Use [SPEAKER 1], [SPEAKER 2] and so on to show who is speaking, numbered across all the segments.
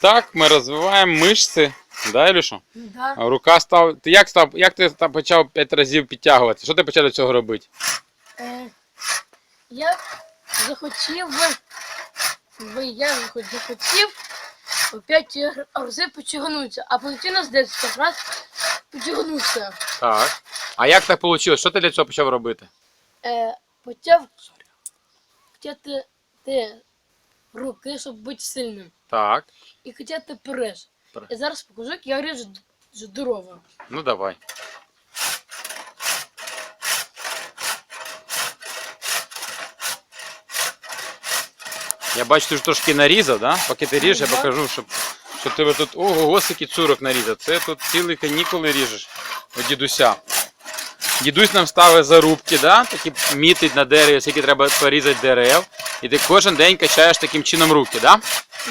[SPEAKER 1] так ми розвиваємо мишці. Да, Ілюша?
[SPEAKER 2] Да.
[SPEAKER 1] Рука став. Ти як став, як ти там почав 5 разів підтягувати? Що ти почав до цього робити?
[SPEAKER 2] Е, я захотів, би я захот- захотів опять разів потягнутися, а получилось десь якраз потягнувся.
[SPEAKER 1] Так. А як так вийшло? Що ти для цього почав робити?
[SPEAKER 2] Е, почав хотіти ти руки, щоб бути сильним.
[SPEAKER 1] Так.
[SPEAKER 2] І хотіти прес.
[SPEAKER 1] Прес.
[SPEAKER 2] І зараз покажу, як я ріжу здорово.
[SPEAKER 1] Ну давай. Я бачу, ти ж трошки нарізав, да? Поки ти ріжеш, я
[SPEAKER 2] Ага.
[SPEAKER 1] покажу, щоб, щоб тебе тут. Ого, скільки цурок нарізав. Це тут цілий канікули ріжеш у дідуся. Дідусь нам ставить зарубки, да? такі мітить на дереві, скільки треба порізати дерев. І ти кожен день качаєш таким чином руки, да?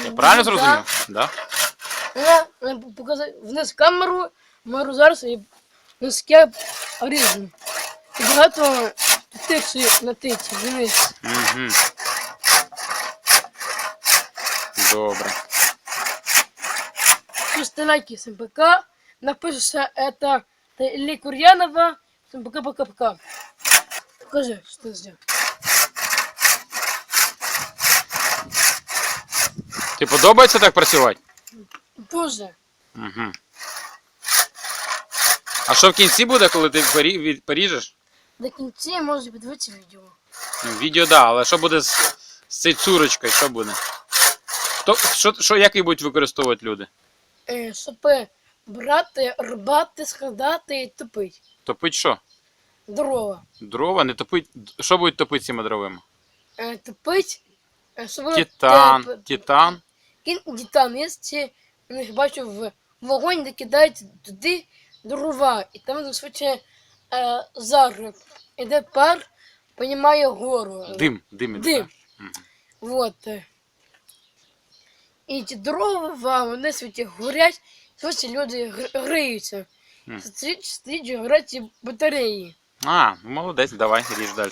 [SPEAKER 1] Я правильно
[SPEAKER 2] Ну,
[SPEAKER 1] зрозумів? Да.
[SPEAKER 2] Я я показав вниз камеру, мою зараз і носки різні. І багато тиксу на тиці, вниз.
[SPEAKER 1] Угу. Добре.
[SPEAKER 2] Просто лайки СМПК, напишешься это Ильи Курьянова, СМПК пока-пока. Покажи, что сделал.
[SPEAKER 1] Ти подобається так працювати?
[SPEAKER 2] Боже,
[SPEAKER 1] Угу. А що в кінці буде, коли ти порі- від- поріжеш?
[SPEAKER 2] до кінці може подивитися відео.
[SPEAKER 1] Ну, відео да, але що буде з, з цією цурочкою, що буде? Хто, що, що, як її будуть використовувати люди?
[SPEAKER 2] Е, щоб брати, рубати, складати і топити.
[SPEAKER 1] Топить що?
[SPEAKER 2] Дрова.
[SPEAKER 1] Дрова, не топить. Що будуть топити цими дровами?
[SPEAKER 2] Е, топить, е, щоб воно
[SPEAKER 1] Титан,
[SPEAKER 2] теп-
[SPEAKER 1] титан.
[SPEAKER 2] Кін титан, якщо я їх бачу в вогонь, де кидають туди дрова, і там зазвичай е, зариб. Іде пар, піднімає гору.
[SPEAKER 1] Дим, дим іде.
[SPEAKER 2] Дим.
[SPEAKER 1] так?
[SPEAKER 2] Вот. І ті дрова, вони світі горять, ось люди гр- гріються.
[SPEAKER 1] Мгм.
[SPEAKER 2] Стоїть горять ці батареї.
[SPEAKER 1] А, ну молодець, давай, ріж далі.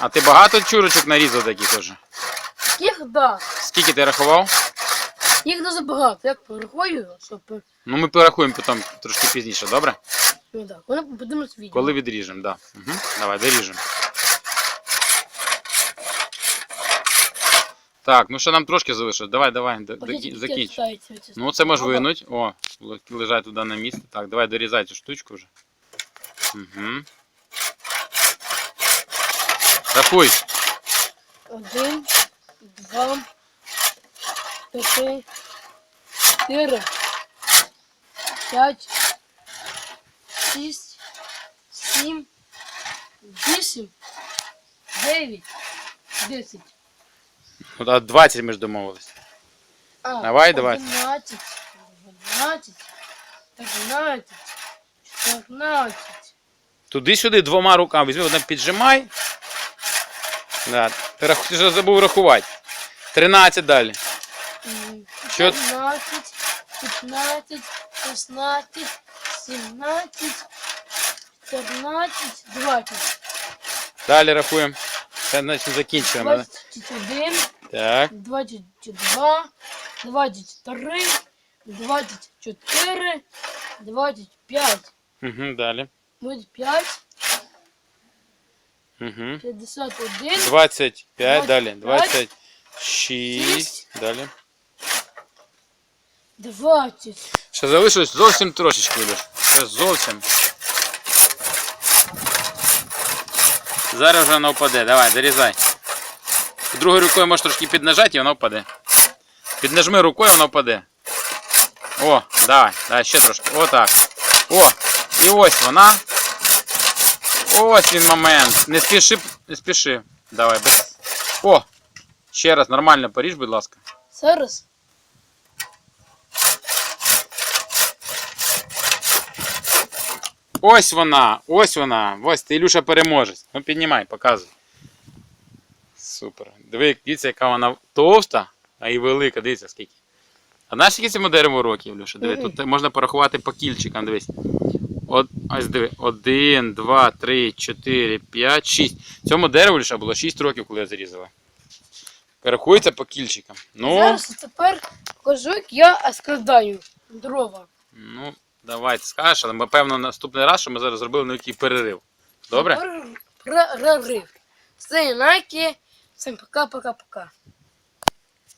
[SPEAKER 1] А ти багато чурочок нарізав таких уже?
[SPEAKER 2] Їх, да.
[SPEAKER 1] Скільки ти рахував?
[SPEAKER 2] Їх дуже багато. Як порахую, щоб.
[SPEAKER 1] Ну ми порахуємо потім трошки пізніше, добре?
[SPEAKER 2] Ну так, вони подивимось відео.
[SPEAKER 1] Коли відріжемо, да. Угу. Давай, доріжемо. Так, ну що нам трошки залишилось? Давай, давай,
[SPEAKER 2] Ось
[SPEAKER 1] закінч. Ну це можеш винуть. О, лежать туди на місце. Так, давай дорізай цю штучку вже. Угу. Рахуй.
[SPEAKER 2] Один, два, три, чотири, п'ять, шість, сім, вісім, дев'ять, десять.
[SPEAKER 1] Ну, а 20 ми ж домовились.
[SPEAKER 2] А,
[SPEAKER 1] Давай, давай.
[SPEAKER 2] Одинадцять, дванадцять, тринадцять, чотирнадцять.
[SPEAKER 1] Туди-сюди двома руками. Візьми, одне піджимай. Да. Ти, рах... ти ж забув рахувати. 13 далі.
[SPEAKER 2] м,
[SPEAKER 1] Чот-
[SPEAKER 2] 14, 15, 16, 17, 14, 20.
[SPEAKER 1] Далі рахуємо. Це значить закінчуємо. да?
[SPEAKER 2] 21,
[SPEAKER 1] Так.
[SPEAKER 2] 22, 23, 24, 25,
[SPEAKER 1] Угу, далі.
[SPEAKER 2] 25,
[SPEAKER 1] Угу.
[SPEAKER 2] 51,
[SPEAKER 1] 25, далі.
[SPEAKER 2] 25,
[SPEAKER 1] 26. Далі.
[SPEAKER 2] 20.
[SPEAKER 1] Ще залишилось зовсім трошечки, Ілюш. Ще зовсім. Зараз вже вона впаде. Давай, дорізай. Другою рукою можеш трошки піднажати і вона впаде. Піднажми рукою, вона впаде. О, давай, давай, ще трошки. Отак. О, і ось вона. Ось він момент. Не спіши, не спіши. Давай, без. О! Ще раз, нормально поріж, будь ласка.
[SPEAKER 2] Зараз.
[SPEAKER 1] Ось вона, ось вона. Ось ти Ілюша переможець. Ну піднімай, показуй. Супер. Диви, дивіться, яка вона товста, а і велика, дивіться скільки. А знаєш, скільки цьому дереву років, Ілюша? Диви, тут можна порахувати по кільчикам, дивись. От, ось диви. Один, два, три, чотири, п'ять, шість. Цьому дереву лише було 6 років, коли я зарізала. Рахується по кільчикам. Ну,
[SPEAKER 2] Зараз тепер покажу, як я складаю дрова.
[SPEAKER 1] ну, давай ти скажеш, але напевно наступний раз, що ми зараз зробили невеликий перерив. Добре?
[SPEAKER 2] Перерив. Всім лайки. Всім пока-пока-пока.